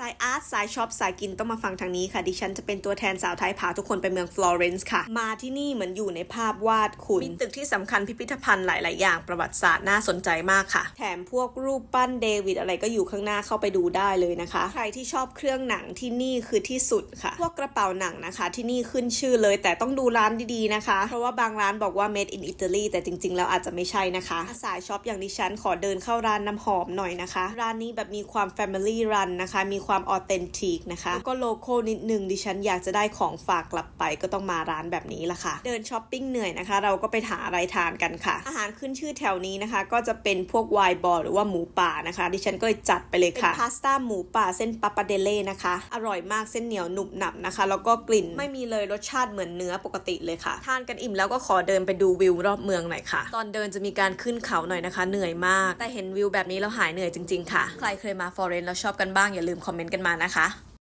สายอาร์ตสายช็อปสายกินต้องมาฟังทางนี้ค่ะ ดิฉันจะเป็นตัวแทนสาวไทยพาทุกคนไปเมืองฟลอเรนซ์ค่ะ มาที่นี่เหมือนอยู่ในภาพวาดคุณมีตึกที่สำคัญพิพิธภัณฑ์หลาย ๆ อย่างประวัติศาสตร์น่าสนใจมากค่ะ แถมพวกรูปปั้นเดวิดอะไรก็อยู่ข้างหน้าเข้าไปดูได้เลยนะคะ ใครที่ชอบเครื่องหนังที่นี่คือที่สุดค่ะ พวกกระเป๋าหนังนะคะ ที่นี่ขึ้นชื่อเลย แต่ต้องดูร้านดีๆนะคะ เพราะว่าบางร้านบอกว่า made in Italy แต่จริง ๆ แล้วอาจจะไม่ใช่นะคะสายช็อปอย่างดิฉันขอเดินเข้าร้านน้ำหอมหน่อยนะคะ ร้านนี้แบบมีความ family run นะคะมีความ authentic นะคะแล้วก็โลโก้นิดนึงดิฉันอยากจะได้ของฝากกลับไปก็ต้องมาร้านแบบนี้ละค่ะ เดินช้อปปิ้งเหนื่อยนะคะ เราก็ไปหาอะไรทานกันค่ะ อาหารขึ้นชื่อแถวนี้นะคะ ก็จะเป็นพวกไวน์บอลหรือว่าหมูป่านะคะ ดิฉันก็เลยจัดไปเลยค่ะพาสต้าหมูป่าเส้นปาปาเดเล่นะคะ อร่อยมากเส้นเหนียวหนุบหนับนะคะ แล้วก็กลิ่นไม่มีเลยรสชาติเหมือนเนื้อปกติเลยค่ะ ทานกันอิ่มแล้วก็ขอเดินไปดูวิวรอบเมืองหน่อยค่ะ ตอนเดินจะมีการขึ้นเขาหน่อยนะคะ เหนื่อยมาก แต่เห็นวิวแบบนี้แล้วหายเหนื่อยจริง ๆ ค่ะ ใครเคยมาฟอเรนแล้วชอบกันบ้างอย่าลืมคอมเมนต์กันมานะคะ